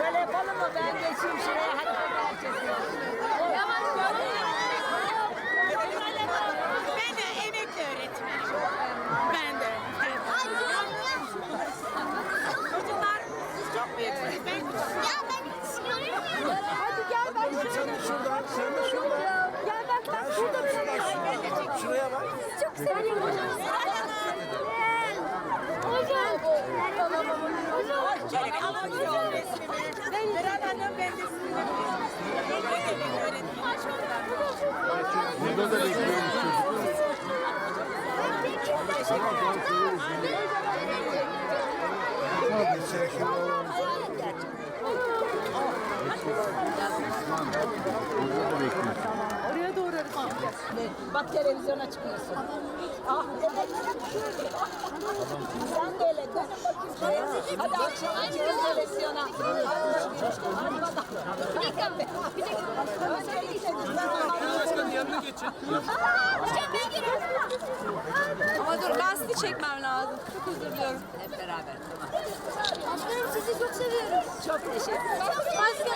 Şöyle yapalım mı? Ben geçeyim şuraya. Hadi fotoğraf çekiyorum. Tamam, tamam. Ben de emekli öğretmenim. Ben de. Çocuklar siz çok büyüksünüz. Ben küçüğüm. Ya ben hiç göremiyorum. Hadi gel bak Sen de şuradan, sen de şuradan. Gel bak bak burada bir şey Şuraya bak. Siz çok seviyorum. Şöyle bir alamıyorum resmini. Beren Hanım ben de sizinle çocuklar. Burada da bekliyoruz. Oraya doğru Bak televizyona çıkıyorsun. Ah. Sen de öyle. Hadi akşam çıkıyoruz televizyona. Hadi bakalım. Bir dakika. Bir dakika. Başkanın yanına geçin. Hocam ben giriyorum. Ama dur ben sizi çekmem lazım. Çok özür diliyorum. Hep beraber. Başkanım sizi çok seviyorum. Çok teşekkür ederim.